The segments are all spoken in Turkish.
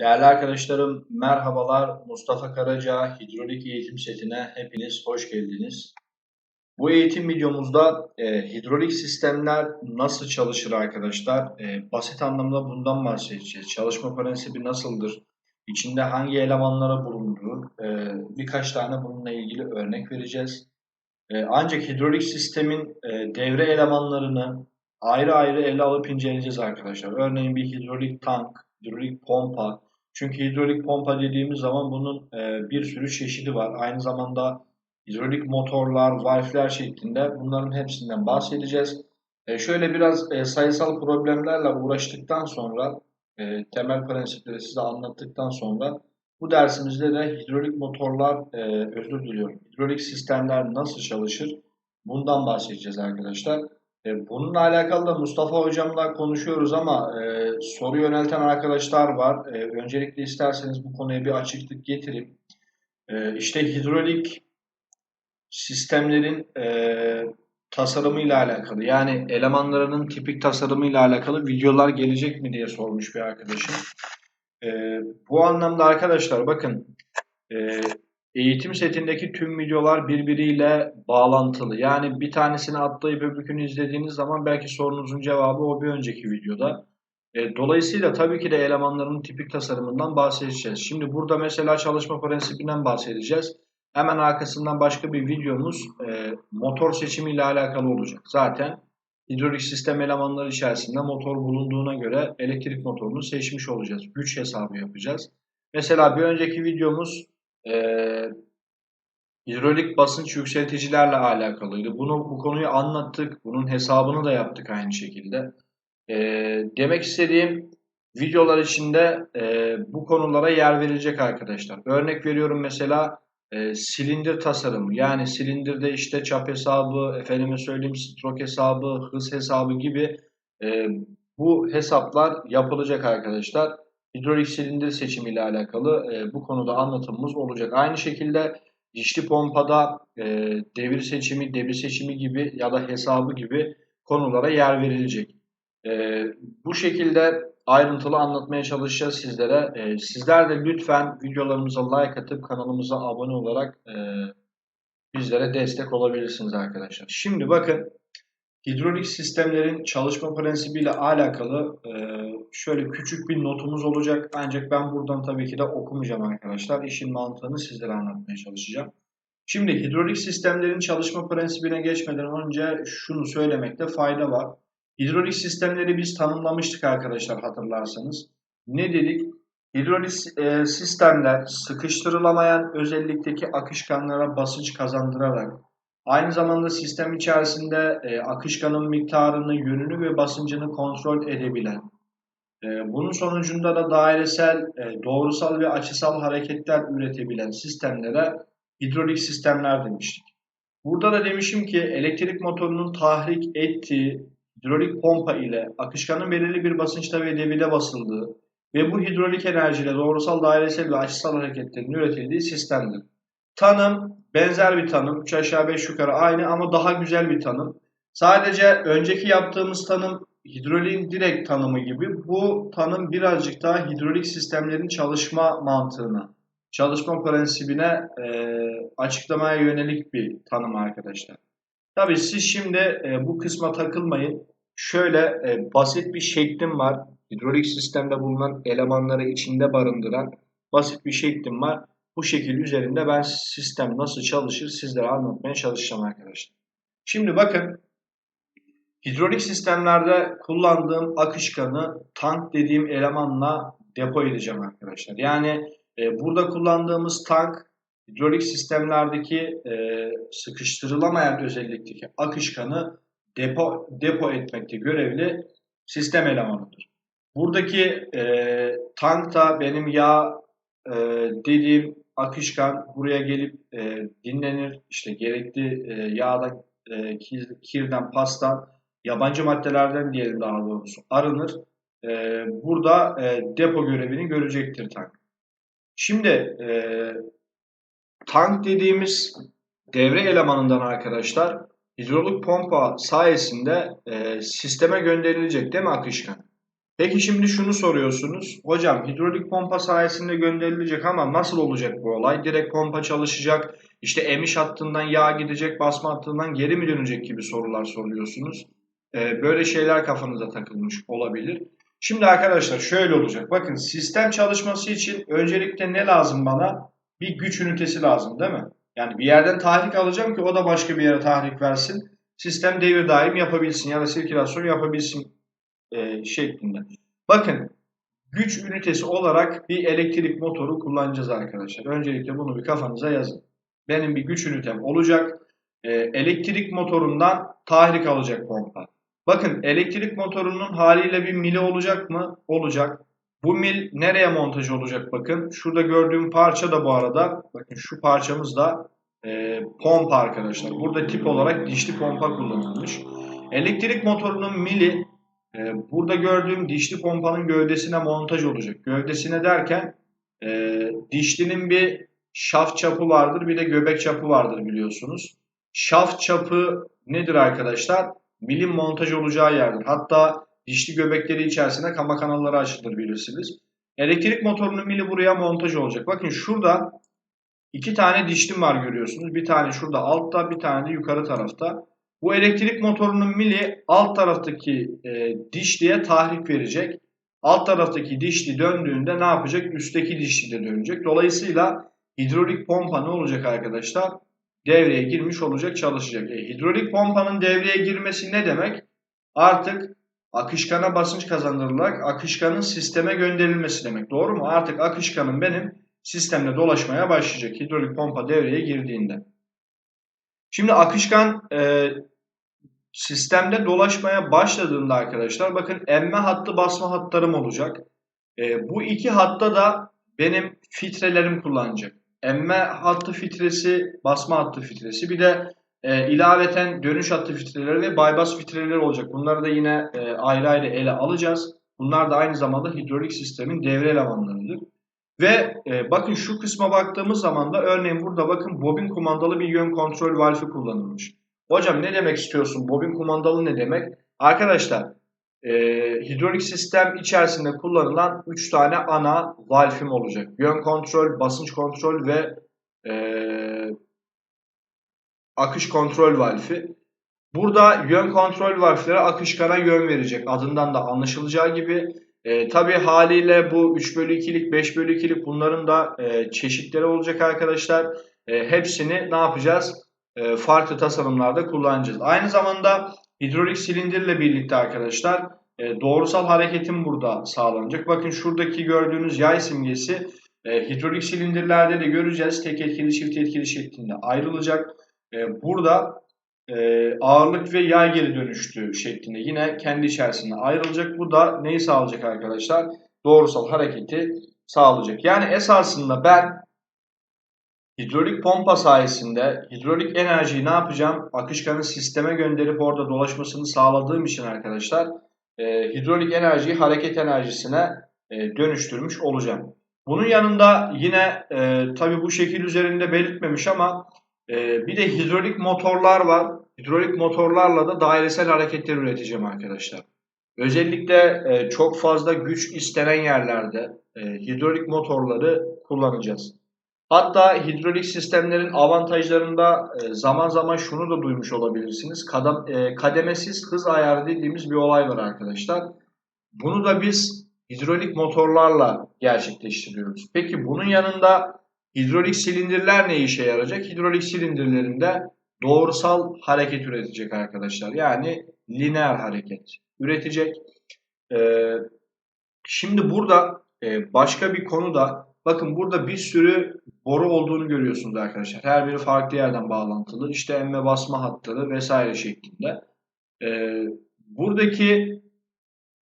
Değerli arkadaşlarım merhabalar. Mustafa Karaca hidrolik eğitim setine hepiniz hoş geldiniz. Bu eğitim videomuzda e, hidrolik sistemler nasıl çalışır arkadaşlar? E, basit anlamda bundan bahsedeceğiz. Çalışma prensibi nasıldır? İçinde hangi elemanlara bulunduğu e, birkaç tane bununla ilgili örnek vereceğiz. E, ancak hidrolik sistemin e, devre elemanlarını ayrı ayrı ele alıp inceleyeceğiz arkadaşlar. Örneğin bir hidrolik tank, hidrolik pompa, çünkü hidrolik pompa dediğimiz zaman bunun e, bir sürü çeşidi var. Aynı zamanda hidrolik motorlar, valfler şeklinde bunların hepsinden bahsedeceğiz. E, şöyle biraz e, sayısal problemlerle uğraştıktan sonra e, temel prensipleri size anlattıktan sonra bu dersimizde de hidrolik motorlar, e, özür diliyorum, hidrolik sistemler nasıl çalışır bundan bahsedeceğiz arkadaşlar. E, bununla alakalı da Mustafa hocamla konuşuyoruz ama e, soru yönelten arkadaşlar var. E, öncelikle isterseniz bu konuya bir açıklık getireyim. E, işte hidrolik sistemlerin e, tasarımıyla alakalı yani elemanlarının tipik tasarımıyla alakalı videolar gelecek mi diye sormuş bir arkadaşım. E, bu anlamda arkadaşlar bakın e, eğitim setindeki tüm videolar birbiriyle bağlantılı. Yani bir tanesini atlayıp öbürkünü izlediğiniz zaman belki sorunuzun cevabı o bir önceki videoda. E, dolayısıyla tabii ki de elemanların tipik tasarımından bahsedeceğiz. Şimdi burada mesela çalışma prensibinden bahsedeceğiz. Hemen arkasından başka bir videomuz e, motor seçimi ile alakalı olacak. Zaten hidrolik sistem elemanları içerisinde motor bulunduğuna göre elektrik motorunu seçmiş olacağız. Güç hesabı yapacağız. Mesela bir önceki videomuz e, hidrolik basınç yükselticilerle alakalıydı. Bunu bu konuyu anlattık. Bunun hesabını da yaptık aynı şekilde. E, demek istediğim videolar içinde e, bu konulara yer verilecek arkadaşlar. Örnek veriyorum mesela e, silindir tasarımı. Yani silindirde işte çap hesabı, efendime söyleyeyim strok hesabı, hız hesabı gibi e, bu hesaplar yapılacak arkadaşlar hidrolik silindir seçimi ile alakalı e, bu konuda anlatımımız olacak. Aynı şekilde dişli pompada e, devir seçimi, debir seçimi gibi ya da hesabı gibi konulara yer verilecek. E, bu şekilde ayrıntılı anlatmaya çalışacağız sizlere. E, sizler de lütfen videolarımıza like atıp kanalımıza abone olarak e, bizlere destek olabilirsiniz arkadaşlar. Şimdi bakın hidrolik sistemlerin çalışma prensibiyle alakalı e, şöyle küçük bir notumuz olacak. Ancak ben buradan tabii ki de okumayacağım arkadaşlar. İşin mantığını sizlere anlatmaya çalışacağım. Şimdi hidrolik sistemlerin çalışma prensibine geçmeden önce şunu söylemekte fayda var. Hidrolik sistemleri biz tanımlamıştık arkadaşlar hatırlarsanız. Ne dedik? Hidrolik e, sistemler sıkıştırılamayan özellikteki akışkanlara basınç kazandırarak Aynı zamanda sistem içerisinde e, akışkanın miktarını, yönünü ve basıncını kontrol edebilen, bunun sonucunda da dairesel, e, doğrusal ve açısal hareketler üretebilen sistemlere hidrolik sistemler demiştik. Burada da demişim ki elektrik motorunun tahrik ettiği hidrolik pompa ile akışkanın belirli bir basınçta ve debide basıldığı ve bu hidrolik enerjiyle doğrusal, dairesel ve açısal hareketlerin üretildiği sistemdir. Tanım benzer bir tanım. 3 aşağı 5 yukarı aynı ama daha güzel bir tanım. Sadece önceki yaptığımız tanım hidroliğin direkt tanımı gibi. Bu tanım birazcık daha hidrolik sistemlerin çalışma mantığına, çalışma prensibine e, açıklamaya yönelik bir tanım arkadaşlar. Tabii siz şimdi e, bu kısma takılmayın. Şöyle e, basit bir şeklim var. Hidrolik sistemde bulunan elemanları içinde barındıran basit bir şeklim var. Bu şekil üzerinde ben sistem nasıl çalışır sizlere anlatmaya çalışacağım arkadaşlar. Şimdi bakın hidrolik sistemlerde kullandığım akışkanı tank dediğim elemanla depo edeceğim arkadaşlar. Yani e, burada kullandığımız tank hidrolik sistemlerdeki e, sıkıştırılamayan özellikteki akışkanı depo, depo etmekte görevli sistem elemanıdır. Buradaki e, tank da benim yağ e, dediğim akışkan buraya gelip e, dinlenir. İşte gerekli e, yağdan, e, kir, kirden, pastan, yabancı maddelerden diyelim daha doğrusu arınır. E, burada e, depo görevini görecektir tank. Şimdi e, tank dediğimiz devre elemanından arkadaşlar hidrolik pompa sayesinde e, sisteme gönderilecek değil mi akışkan? Peki şimdi şunu soruyorsunuz. Hocam hidrolik pompa sayesinde gönderilecek ama nasıl olacak bu olay? Direkt pompa çalışacak, işte emiş hattından yağ gidecek, basma hattından geri mi dönecek gibi sorular soruyorsunuz. Ee, böyle şeyler kafanıza takılmış olabilir. Şimdi arkadaşlar şöyle olacak. Bakın sistem çalışması için öncelikle ne lazım bana? Bir güç ünitesi lazım değil mi? Yani bir yerden tahrik alacağım ki o da başka bir yere tahrik versin. Sistem devir daim yapabilsin ya da sirkülasyon yapabilsin e, şeklinde. Bakın güç ünitesi olarak bir elektrik motoru kullanacağız arkadaşlar. Öncelikle bunu bir kafanıza yazın. Benim bir güç ünitem olacak. E, elektrik motorundan tahrik alacak pompa. Bakın elektrik motorunun haliyle bir mili olacak mı? Olacak. Bu mil nereye montaj olacak bakın. Şurada gördüğüm parça da bu arada bakın şu parçamız da e, pompa arkadaşlar. Burada tip olarak dişli pompa kullanılmış. Elektrik motorunun mili e, burada gördüğüm dişli pompanın gövdesine montaj olacak. Gövdesine derken e, dişlinin bir şaft çapı vardır bir de göbek çapı vardır biliyorsunuz. Şaft çapı nedir arkadaşlar? Milin montaj olacağı yerdir. Hatta dişli göbekleri içerisine kama kanalları açılır bilirsiniz. Elektrik motorunun mili buraya montaj olacak. Bakın şurada iki tane dişlim var görüyorsunuz. Bir tane şurada altta bir tane de yukarı tarafta. Bu elektrik motorunun mili alt taraftaki e, dişliye tahrik verecek. Alt taraftaki dişli döndüğünde ne yapacak? Üstteki dişli de dönecek. Dolayısıyla hidrolik pompa ne olacak arkadaşlar? Devreye girmiş olacak, çalışacak. E, hidrolik pompanın devreye girmesi ne demek? Artık akışkana basınç kazandırılarak akışkanın sisteme gönderilmesi demek. Doğru mu? Artık akışkanın benim sistemde dolaşmaya başlayacak hidrolik pompa devreye girdiğinde. Şimdi akışkan e, sistemde dolaşmaya başladığında arkadaşlar bakın emme hattı basma hatlarım olacak. E, bu iki hatta da benim filtrelerim kullanacak. Emme hattı filtresi, basma hattı filtresi bir de e, ilaveten dönüş hattı filtreleri ve bypass filtreleri olacak. Bunları da yine e, ayrı ayrı ele alacağız. Bunlar da aynı zamanda hidrolik sistemin devre elemanlarıdır. Ve e, bakın şu kısma baktığımız zaman da örneğin burada bakın bobin kumandalı bir yön kontrol valfi kullanılmış. Hocam ne demek istiyorsun? Bobin kumandalı ne demek? Arkadaşlar e, hidrolik sistem içerisinde kullanılan 3 tane ana valfim olacak. Yön kontrol, basınç kontrol ve e, akış kontrol valfi. Burada yön kontrol valfleri akışkana yön verecek. Adından da anlaşılacağı gibi. E, Tabi haliyle bu 3 bölü 2'lik 5 bölü 2'lik bunların da e, çeşitleri olacak arkadaşlar. E, hepsini ne yapacağız? E, farklı tasarımlarda kullanacağız. Aynı zamanda hidrolik silindirle birlikte arkadaşlar e, doğrusal hareketim burada sağlanacak. Bakın şuradaki gördüğünüz yay simgesi e, hidrolik silindirlerde de göreceğiz. Tek etkili çift etkili şeklinde ayrılacak. E, burada e, ağırlık ve yay geri dönüştüğü şeklinde yine kendi içerisinde ayrılacak. Bu da neyi sağlayacak arkadaşlar? Doğrusal hareketi sağlayacak. Yani esasında ben hidrolik pompa sayesinde hidrolik enerjiyi ne yapacağım? Akışkanın sisteme gönderip orada dolaşmasını sağladığım için arkadaşlar e, hidrolik enerjiyi hareket enerjisine e, dönüştürmüş olacağım. Bunun yanında yine e, tabi bu şekil üzerinde belirtmemiş ama ee, bir de hidrolik motorlar var. Hidrolik motorlarla da dairesel hareketler üreteceğim arkadaşlar. Özellikle e, çok fazla güç istenen yerlerde e, hidrolik motorları kullanacağız. Hatta hidrolik sistemlerin avantajlarında e, zaman zaman şunu da duymuş olabilirsiniz. E, kademesiz hız ayarı dediğimiz bir olay var arkadaşlar. Bunu da biz hidrolik motorlarla gerçekleştiriyoruz. Peki bunun yanında Hidrolik silindirler ne işe yarayacak? Hidrolik silindirlerinde doğrusal hareket üretecek arkadaşlar. Yani lineer hareket üretecek. Ee, şimdi burada e, başka bir konu da bakın burada bir sürü boru olduğunu görüyorsunuz arkadaşlar. Her biri farklı yerden bağlantılı. İşte emme basma hatları vesaire şeklinde. Ee, buradaki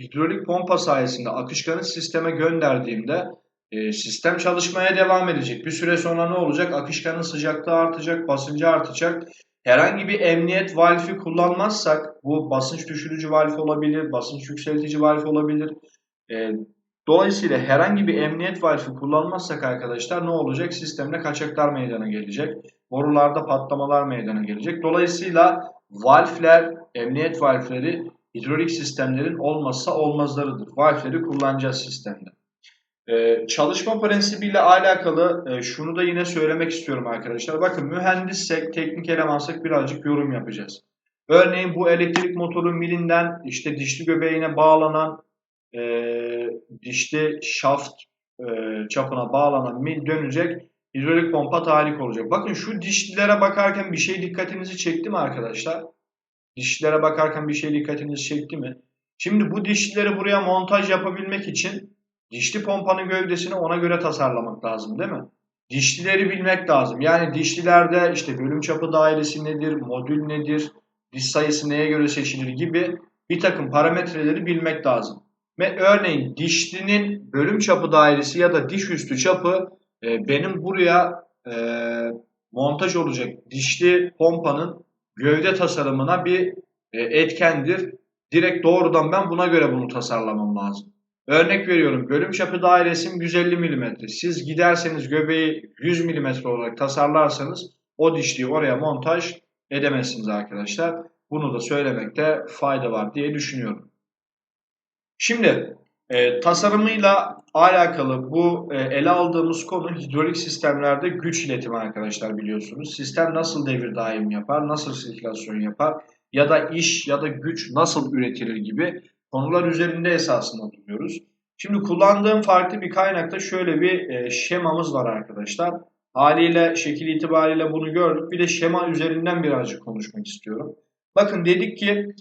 hidrolik pompa sayesinde akışkanı sisteme gönderdiğimde e, sistem çalışmaya devam edecek. Bir süre sonra ne olacak? Akışkanın sıcaklığı artacak, basıncı artacak. Herhangi bir emniyet valfi kullanmazsak bu basınç düşürücü valf olabilir, basınç yükseltici valf olabilir. E, dolayısıyla herhangi bir emniyet valfi kullanmazsak arkadaşlar ne olacak? Sistemde kaçaklar meydana gelecek. Borularda patlamalar meydana gelecek. Dolayısıyla valfler, emniyet valfleri hidrolik sistemlerin olmazsa olmazlarıdır. Valfleri kullanacağız sistemde. Ee, çalışma prensibiyle alakalı e, şunu da yine söylemek istiyorum arkadaşlar. Bakın mühendissek, teknik elemansak birazcık yorum yapacağız. Örneğin bu elektrik motoru milinden işte dişli göbeğine bağlanan e, dişli şaft e, çapına bağlanan mil dönecek hidrolik pompa tahrik olacak. Bakın şu dişlilere bakarken bir şey dikkatinizi çekti mi arkadaşlar? Dişlilere bakarken bir şey dikkatinizi çekti mi? Şimdi bu dişlileri buraya montaj yapabilmek için dişli pompanın gövdesini ona göre tasarlamak lazım değil mi? Dişlileri bilmek lazım. Yani dişlilerde işte bölüm çapı dairesi nedir, modül nedir, diş sayısı neye göre seçilir gibi bir takım parametreleri bilmek lazım. Örneğin dişlinin bölüm çapı dairesi ya da diş üstü çapı e, benim buraya e, montaj olacak dişli pompanın gövde tasarımına bir e, etkendir. Direkt doğrudan ben buna göre bunu tasarlamam lazım. Örnek veriyorum bölüm çapı dairesim 150 mm. Siz giderseniz göbeği 100 mm olarak tasarlarsanız o dişliği oraya montaj edemezsiniz arkadaşlar. Bunu da söylemekte fayda var diye düşünüyorum. Şimdi e, tasarımıyla alakalı bu e, ele aldığımız konu hidrolik sistemlerde güç iletimi arkadaşlar biliyorsunuz. Sistem nasıl devir daim yapar, nasıl sirkülasyon yapar ya da iş ya da güç nasıl üretilir gibi konular üzerinde esasında duruyoruz. Şimdi kullandığım farklı bir kaynakta şöyle bir e, şemamız var arkadaşlar. Haliyle şekil itibariyle bunu gördük. Bir de şema üzerinden birazcık konuşmak istiyorum. Bakın dedik ki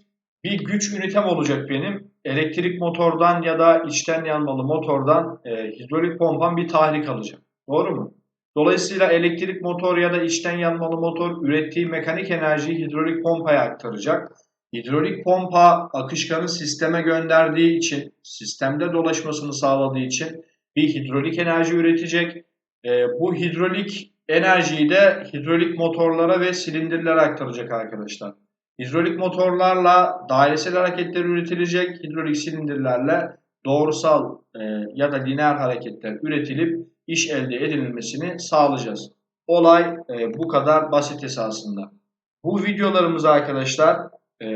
bir güç ünitem olacak benim. Elektrik motordan ya da içten yanmalı motordan e, hidrolik pompan bir tahrik alacak. Doğru mu? Dolayısıyla elektrik motor ya da içten yanmalı motor ürettiği mekanik enerjiyi hidrolik pompaya aktaracak. Hidrolik pompa akışkanı sisteme gönderdiği için, sistemde dolaşmasını sağladığı için bir hidrolik enerji üretecek. E, bu hidrolik enerjiyi de hidrolik motorlara ve silindirlere aktaracak arkadaşlar. Hidrolik motorlarla dairesel hareketler üretilecek, hidrolik silindirlerle doğrusal e, ya da lineer hareketler üretilip iş elde edilmesini sağlayacağız. Olay e, bu kadar basit esasında. Bu videolarımız arkadaşlar e,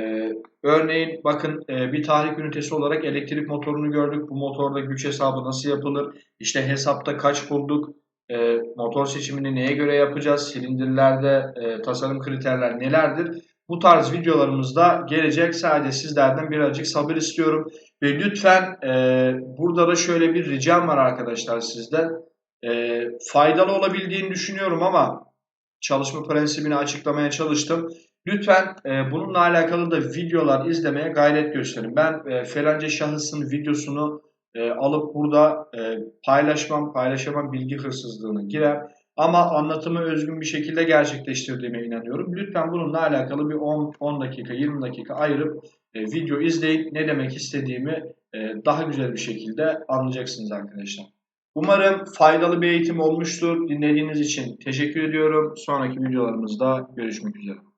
örneğin bakın e, bir tahrik ünitesi olarak elektrik motorunu gördük. Bu motorda güç hesabı nasıl yapılır? İşte hesapta kaç bulduk? E, motor seçimini neye göre yapacağız? Silindirlerde e, tasarım kriterler nelerdir? Bu tarz videolarımızda gelecek. Sadece sizlerden birazcık sabır istiyorum. Ve lütfen e, burada da şöyle bir ricam var arkadaşlar sizden. E, faydalı olabildiğini düşünüyorum ama çalışma prensibini açıklamaya çalıştım. Lütfen e, bununla alakalı da videolar izlemeye gayret gösterin. Ben e, falanca şahısın videosunu e, alıp burada e, paylaşmam, paylaşamam bilgi hırsızlığına girer. Ama anlatımı özgün bir şekilde gerçekleştirdiğime inanıyorum. Lütfen bununla alakalı bir 10, 10 dakika, 20 dakika ayırıp e, video izleyip ne demek istediğimi e, daha güzel bir şekilde anlayacaksınız arkadaşlar. Umarım faydalı bir eğitim olmuştur. Dinlediğiniz için teşekkür ediyorum. Sonraki videolarımızda görüşmek üzere.